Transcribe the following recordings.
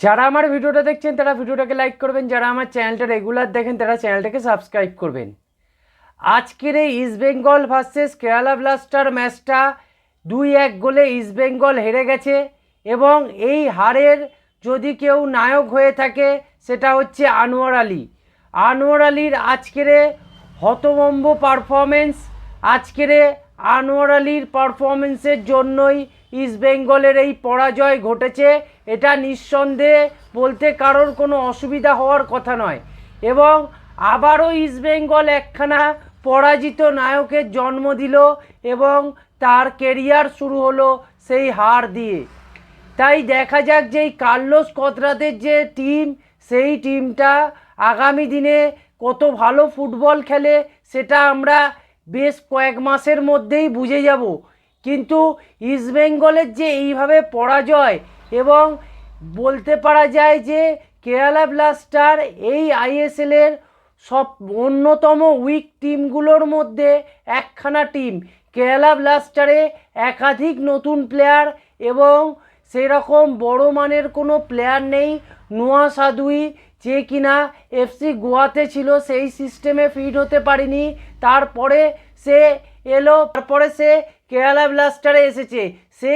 যারা আমার ভিডিওটা দেখছেন, তারা ভিডিওটাকে লাইক করবেন। যারা আমার চ্যানেলটা রেগুলার দেখেন, তারা চ্যানেলটাকে সাবস্ক্রাইব করবেন। আজকের এই ইস্টবেঙ্গল ভার্সেস কেরালা ব্লাস্টার ম্যাচটা দুই এক গোলে ইস্টবেঙ্গল হেরে গেছে এবং এই হারের যদি কেউ নায়ক হয়ে থাকে, সেটা হচ্ছে আনোয়ার আলী। আনোয়ার আলীর আজকের হতভম্ব পারফরমেন্স আজকের আনোয়ার আলীর পারফরমেন্সের জন্যই ইস্টবেঙ্গলের এই পরাজয় ঘটেছে, এটা নিঃসন্দেহে বলতে কারোর কোনো অসুবিধা হওয়ার কথা নয়। এবং আবারও ইস্টবেঙ্গল একখানা পরাজিত নায়কের জন্ম দিল এবং তার কেরিয়ার শুরু হলো সেই হার দিয়ে। তাই দেখা যাক যে এই কার্লোস কতরাদের যে টিম, সেই টিমটা আগামী দিনে কত ভালো ফুটবল খেলে, সেটা আমরা বেশ কয়েক মাসের মধ্যেই বুঝে যাব। কিন্তু ইস্টবেঙ্গলের যে এইভাবে পরাজয় এবং বলতে পারা যায় যে কেরালা ব্লাস্টার এই আইএসএলের সব অন্যতম উইক টিমগুলোর মধ্যে একখানা টিম কেরালা ব্লাস্টারে একাধিক নতুন প্লেয়ার এবং সেরকম বড় মানের কোনো প্লেয়ার নেই। নোয়া সাদুই যে কিনা এফসি গোয়াতে ছিল, সেই সিস্টেমে ফিট হতে পারেনি। তারপরে সে এলো, তারপরে সে কেরালা ব্লাস্টারে এসেছে। সে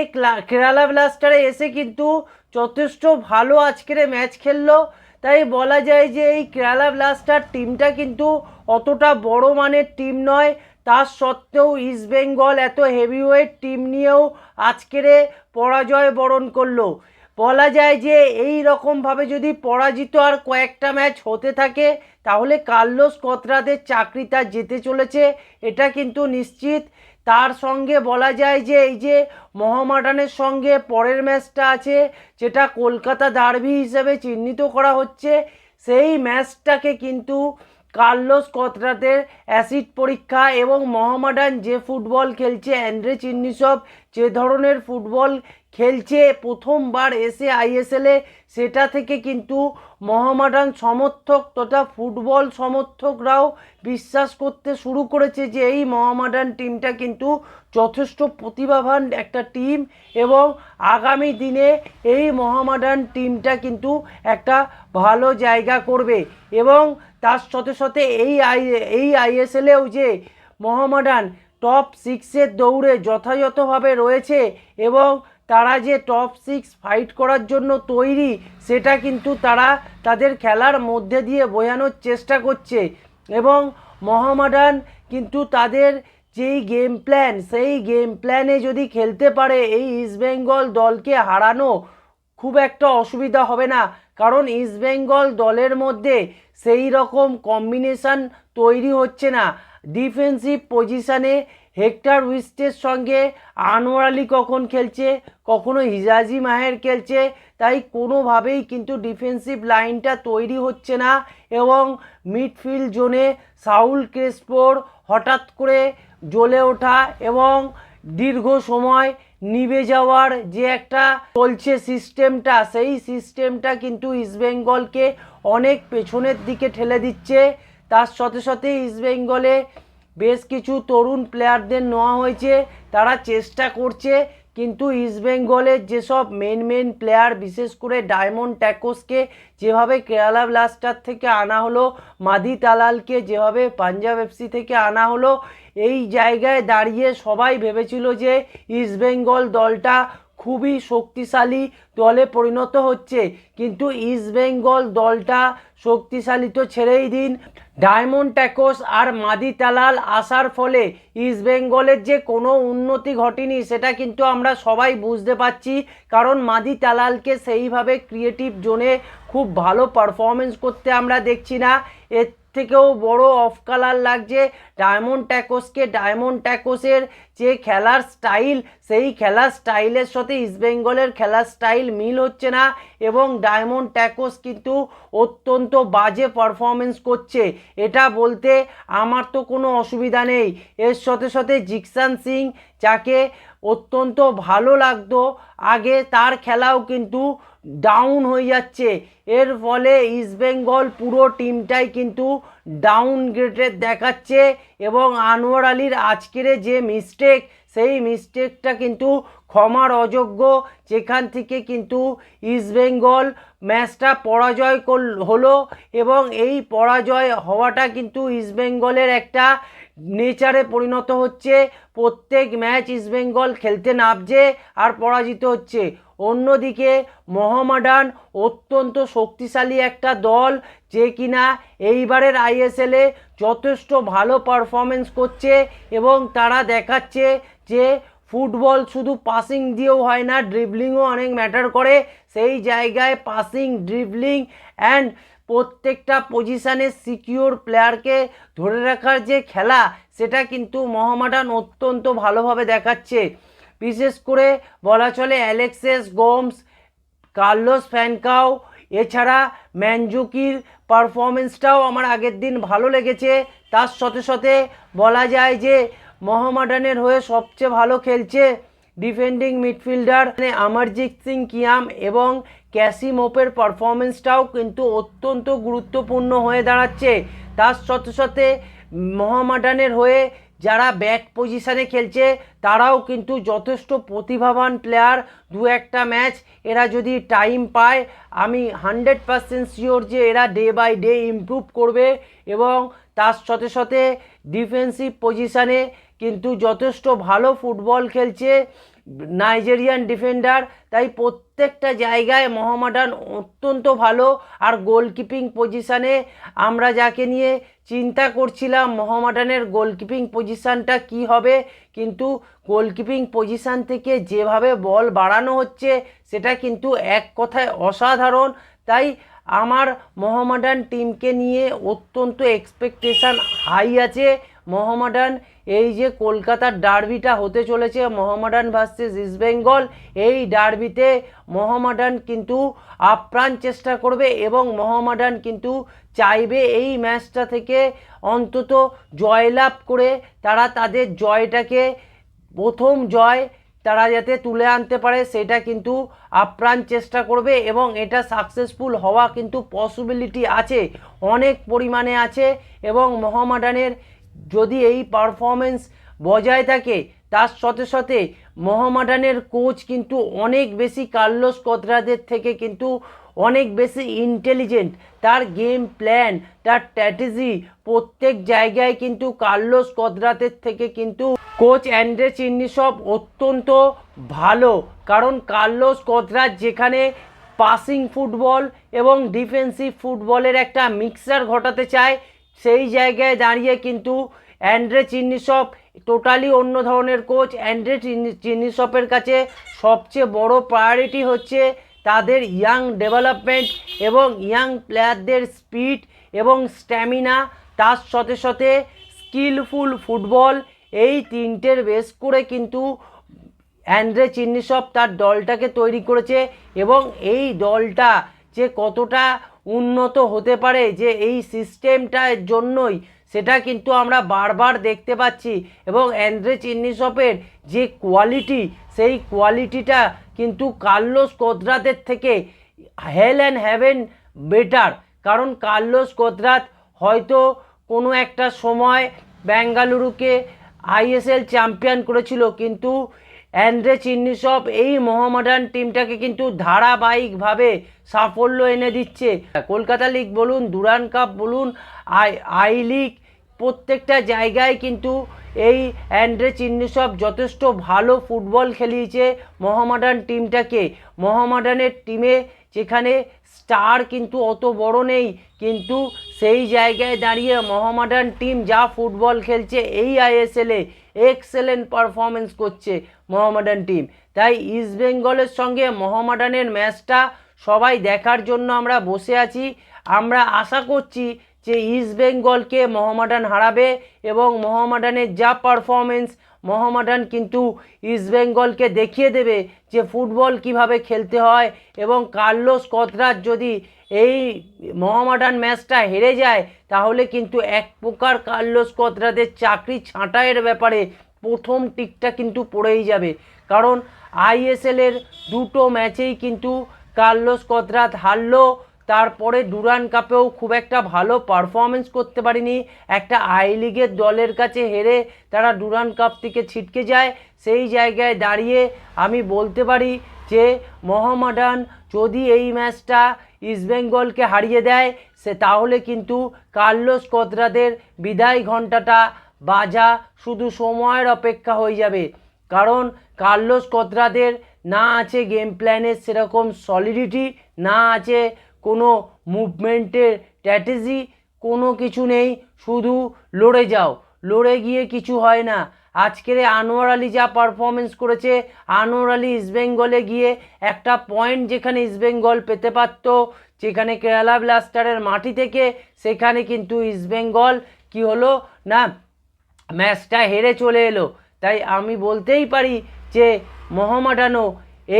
কেরালা ব্লাস্টারে এসে কিন্তু যথেষ্ট ভালো আজকের ম্যাচ খেললো। তাই বলা যায় যে এই কেরালা ব্লাস্টার টিমটা কিন্তু অতটা বড় মানের টিম নয়। তার সত্ত্বেও ইস্টবেঙ্গল এত হেভিওয়েট টিম নিয়েও আজকের পরাজয় বরণ করল। বলা যায় যে এই রকমভাবে যদি পরাজিত আর কয়েকটা ম্যাচ হতে থাকে, তাহলে কার্লোস কতরাদের চাকরিটা যেতে চলেছে, এটা কিন্তু নিশ্চিত। তার সঙ্গে বলা যায় যে এই যে মহামাডানের সঙ্গে পরের ম্যাচটা আছে, যেটা কলকাতা ডার্বি হিসেবে চিহ্নিত করা হচ্ছে, সেই ম্যাচটাকে কিন্তু কার্লোস কতরাতের অ্যাসিড পরীক্ষা এবং মহামাডান যে ফুটবল খেলছে, অ্যান্ড্রে চিন্নিসব যে ধরনের ফুটবল খেলছে, প্রথমবার এসে আইএসএলে সেটা থেকে কিন্তু মোহামেডান সমর্থক তথা ফুটবল সমর্থকরাও বিশ্বাস করতে শুরু করেছে যে এই মোহামেডান টিমটা কিন্তু যথেষ্ট প্রতিভাবান একটা টিম এবং আগামী দিনে এই মোহামেডান টিমটা কিন্তু একটা ভালো জায়গা করবে। এবং তার সাথে সাথে এই আই, এই আইএসএলেও যে মোহামেডান টপ সিক্সের দৌড়ে যথাযথভাবে রয়েছে এবং তারা যে টপ সিক্স ফাইট করার জন্য তৈরি, সেটা কিন্তু তারা তাদের খেলার মধ্যে দিয়ে বোঝানোর চেষ্টা করছে। এবং মোহামেডান কিন্তু তাদের যেই গেম প্ল্যান সেই গেম প্ল্যানে যদি খেলতে পারে, এই ইস্টবেঙ্গল দলকে হারানো খুব একটা অসুবিধা হবে না। কারণ ইস্টবেঙ্গল দলের মধ্যে সেই রকম কম্বিনেশান তৈরি হচ্ছে না। ডিফেন্সিভ পজিশানে হেক্টর উইস্টের সঙ্গে আনোয়ার আলী কখন খেলছে, কখনো হিজাজি মাহের খেলছে, তাই কোনোভাবেই কিন্তু ডিফেন্সিভ লাইনটা তৈরি হচ্ছে না এবং মিডফিল্ড জোনে সাউল ক্রেসপোর হঠাৎ করে জ্বলে ওঠা এবং দীর্ঘ সময় নিভে যাওয়ার যে একটা চলছে সিস্টেমটা, সেই সিস্টেমটা কিন্তু ইস্টবেঙ্গলকে অনেক পেছনের দিকে ঠেলে দিচ্ছে। তার সাথে সাথে ইস্টবেঙ্গলে বেশ কিছু তরুণ প্লেয়ারদের নেওয়া হয়েছে। তারা চেষ্টা করছে কিন্তু ইস্টবেঙ্গলের যেসব মেন মেন প্লেয়ার বিশেষ করে ডায়মন্ড ট্যাকোসকে যেভাবে কেরালা ব্লাস্টার থেকে আনা হলো মাদি তালালকে যেভাবে পাঞ্জাব এফসি থেকে আনা হলো, এই জায়গায় দাঁড়িয়ে সবাই ভেবেছিল যে ইস্টবেঙ্গল দলটা খুবই শক্তিশালী দলে পরিণত হচ্ছে। কিন্তু ইস্টবেঙ্গল দলটা শক্তিশালী তো ছেড়েই দিন। ডায়মন্ড ট্যাকোস আর মাদি তালাল আসার ফলে ইস্টবেঙ্গলের যে কোনো উন্নতি ঘটেনি, সেটা কিন্তু আমরা সবাই বুঝতে পারছি। কারণ মাদি তালালকে সেইভাবে ক্রিয়েটিভ জোনে খুব ভালো পারফরমেন্স করতে আমরা দেখছি না। এর থেকেও বড় অফ কালার লাগছে। ডায়মন্ড ট্যাকোসকে ডায়মন্ড ট্যাকোসের যে খেলার স্টাইল সেই খেলার স্টাইলের সাথে ইস্টবেঙ্গলের খেলার স্টাইল মিল হচ্ছে না এবং ডায়মন্ড ট্যাকোস কিন্তু অত্যন্ত বাজে পারফরমেন্স করছে। এটা বলতে আমার তো কোনো অসুবিধা নেই। এর সাথে সাথে জিকসান সিং যাকে অত্যন্ত ভালো লাগতো, আগে তার খেলাও কিন্তু ডাউন হয়ে যাচ্ছে। এর ফলে ইস্টবেঙ্গল পুরো টিমটাই কিন্তু ডাউন গ্রেডের দেখাচ্ছে এবং আনোয়ার আলীর আজকের যে মিস্টেক সেই মিস্টেকটা কিন্তু ক্ষমার অযোগ্য। যেখান থেকে কিন্তু ইস্টবেঙ্গল ম্যাচটা পরাজয় করল, হলো এবং এই পরাজয় হওয়াটা কিন্তু ইস্টবেঙ্গলের একটা নেচারে পরিণত হচ্ছে। প্রত্যেক ম্যাচ ইস্টবেঙ্গল খেলতে নামছে আর পরাজিত হচ্ছে। অন্যদিকে মোহামেডান অত্যন্ত শক্তিশালী একটা দল যে কিনা এইবারের আইএসএলে যথেষ্ট ভালো পারফরমেন্স করছে এবং তারা দেখাচ্ছে যে ফুটবল শুধু পাসিং দিয়েও হয় না ড্রিবলিংও অনেক ম্যাটার করে। সেই জায়গায় পাসিং ড্রিবলিং অ্যান্ড প্রত্যেকটা পজিশানে সিকিউর প্লেয়ারকে ধরে রাখার যে খেলা, সেটা কিন্তু মোহামেডান অত্যন্ত ভালোভাবে দেখাচ্ছে। বিশেষ করে বলা চলে অ্যালেক্সেস গোমস, কার্লোস ফ্যানকাও, এছাড়া ম্যানজুকির পারফরমেন্সটাও আমার আগের দিন ভালো লেগেছে। তার সাথে সাথে বলা যায় যে মোহামেডানের হয়ে সবচেয়ে ভালো খেলছে ডিফেন্ডিং মিডফিল্ডার অমরজিৎ সিং কিয়াম এবং ক্যাসি মোপের পারফরমেন্সটাও কিন্তু অত্যন্ত গুরুত্বপূর্ণ হয়ে দাঁড়াচ্ছে। তার সাথে সাথে মোহামেডানের হয়ে যারা ব্যাক পজিশানে খেলছে, তারাও কিন্তু যথেষ্ট প্রতিভাবান প্লেয়ার দু একটা ম্যাচ এরা যদি টাইম পায়, আমি হান্ড্রেড পারসেন্ট শিওর যে এরা ডে বাই ডে ইম্প্রুভ করবে এবং তার সাথে সাথে ডিফেন্সিভ পজিশানে কিন্তু যথেষ্ট ভালো ফুটবল খেলছে। নাইজেরিয়ান ডিফেন্ডার তাই প্রত্যেকটা জায়গায় মোহামেডান অত্যন্ত ভালো। আর গোলকিপিং পজিশানে আমরা যাকে নিয়ে চিন্তা করছিলাম মোহামেডানের গোলকিপিং পজিশানটা কি হবে? কিন্তু গোলকিপিং পজিশান থেকে যেভাবে বল বাড়ানো হচ্ছে, সেটা কিন্তু এক কথায় অসাধারণ। তাই আমার মোহামেডান টিমকে নিয়ে অত্যন্ত এক্সপেকটেশান হাই আছে। মোহামেডান এই যে কলকাতার ডার্বিটা হতে চলেছে মোহামেডান ভার্সেস ইস্টবেঙ্গল এই ডার্বিতে মোহামেডান কিন্তু আপ্রাণ চেষ্টা করবে এবং মোহামেডান কিন্তু চাইবে এই ম্যাচটা থেকে অন্তত জয়লাভ করে তারা তাদের জয়টাকে, প্রথম জয় তারা যাতে তুলে আনতে পারে সেটা কিন্তু আপ্রাণ চেষ্টা করবে এবং এটা সাকসেসফুল হওয়া কিন্তু পসিবিলিটি আছে, অনেক পরিমাণে আছে এবং মোহামেডানের যদি এই পারফরমেন্স বজায় থাকে, তার সাথে সাথে মোহামেডানের কোচ কিন্তু অনেক বেশি কার্লোস কোতরাদের থেকে কিন্তু অনেক বেশি ইন্টেলিজেন্ট তার গেম প্ল্যান তার স্ট্র্যাটেজি প্রত্যেক জায়গায় কিন্তু কার্লোস কোতরাতের থেকে কিন্তু কোচ অ্যান্ড্রে চিন্নিসব অত্যন্ত ভালো। কারণ কার্লোস কোতরাত যেখানে পাসিং ফুটবল এবং ডিফেন্সিভ ফুটবলের একটা মিক্সার ঘটাতে চায় সেই জায়গায় দাঁড়িয়ে কিন্তু অ্যান্ড্রে চিন্নিসপ টোটালি অন্য ধরনের কোচ। অ্যান্ড্রে চিন্নিসপের কাছে সবচেয়ে বড় প্রায়োরিটি হচ্ছে তাদের ইয়াং ডেভেলপমেন্ট এবং ইয়াং প্লেয়ারদের স্পিড এবং স্ট্যামিনা তার সাথে সাথে স্কিলফুল ফুটবল এই তিনটের বেস করে কিন্তু অ্যান্ড্রে চিন্নিসব তার দলটাকে তৈরি করেছে এবং এই দলটা যে কতটা উন্নত হতে পারে যে এই সিস্টেমটার জন্যই। সেটা কিন্তু আমরা বারবার দেখতে পাচ্ছি এবং অ্যান্ড্রে চিন্নিসপের যে কোয়ালিটি, সেই কোয়ালিটিটা কিন্তু কার্লোস কোদরাতের থেকে হেল অ্যান্ড হ্যাভেন বেটার। কারণ কার্লোস কোদরাত হয়তো কোনো একটা সময় বেঙ্গালুরুকে আইএসএল চ্যাম্পিয়ন করেছিল, কিন্তু অ্যান্ড্রে চিন্নিসব এই মোহামেডান টিমটাকে কিন্তু ধারাবাহিকভাবে সাফল্য এনে দিচ্ছে। কলকাতা লিগ বলুন, দুরান কাপ বলুন, আই আই লিগ, প্রত্যেকটা জায়গায় কিন্তু এই অ্যান্ড্রে চিন্নিসব যথেষ্ট ভালো ফুটবল খেলিয়েছে মোহামেডান টিমটাকে। মোহামেডানের টিমে যেখানে স্টার কিন্তু অত বড় নেই, কিন্তু সেই জায়গায় দাঁড়িয়ে মোহামেডান টিম যা ফুটবল খেলছে এই আইএসএলে এক্সেলেন্ট পারফরমেন্স করছে মোহামেডান টিম। তাই ইস্ট বেঙ্গলের সঙ্গে মোহামেডানের ম্যাচটা সবাই দেখার জন্য আমরা বসে আছি। আমরা আশা করছি যে ইস্ট বেঙ্গলকে মোহামেডান হারাবে এবং মোহামেডানের যা পারফরমেন্স, মোহামেডান কিন্তু ইস্ট বেঙ্গলকে দেখিয়ে দেবে যে ফুটবল কীভাবে খেলতে হয় এবং কার্লোস কতরাজ যদি এই মহামাডান ম্যাচটা হেরে যায়, তাহলে কিন্তু এক প্রকার কার্লোস কতরাদের চাকরি ছাঁটাইয়ের ব্যাপারে প্রথম টিকটা কিন্তু পড়েই যাবে। কারণ আইএসএলের দুটো ম্যাচেই কিন্তু কার্লোস কতরাত হারলো তারপরে ডুরান কাপেও খুব একটা ভালো পারফরমেন্স করতে পারিনি। একটা আই লিগের দলের কাছে হেরে তারা ডুরান কাপ থেকে ছিটকে যায়। সেই জায়গায় দাঁড়িয়ে আমি বলতে পারি যে মোহামেডান যদি এই ম্যাচটা ইস্টবেঙ্গলকে হারিয়ে দেয়, সে তাহলে কিন্তু কার্লোস কোদ্রাদের বিদায় ঘন্টাটা বাজা শুধু সময়ের অপেক্ষা হয়ে যাবে। কারণ কার্লোস কোদ্রাদের না আছে গেম প্ল্যানের সেরকম সলিডিটি না আছে কোনো মুভমেন্টের স্ট্র্যাটেজি কোনো কিছু নেই, শুধু লড়ে যাও। লড়ে গিয়ে কিছু হয় না। আজকের আনোয়ার আলী যা পারফরমেন্স করেছে, আনোয়ার আলী ইস্টবেঙ্গলে গিয়ে একটা পয়েন্ট যেখানে ইস্টবেঙ্গল পেতে পারত, যেখানে কেরালা ব্লাস্টারের মাটি থেকে, সেখানে কিন্তু ইস্টবেঙ্গল কি হলো? না ম্যাচটা হেরে চলে এলো। তাই আমি বলতেই পারি যে মোহামেডানও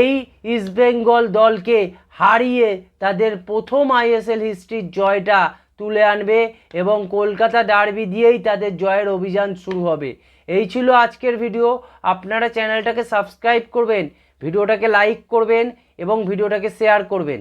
এই ইস্টবেঙ্গল দলকে হারিয়ে তাদের প্রথম আইএসএল হিস্ট্রির জয়টা তুলে আনবে এবং কলকাতা ডার্বি দিয়েই তাদের জয়ের অভিযান শুরু হবে। এই ছিল আজকের ভিডিও। আপনারা চ্যানেলটাকে সাবস্ক্রাইব করবেন, ভিডিওটাকে লাইক করবেন এবং ভিডিওটাকে শেয়ার করবেন।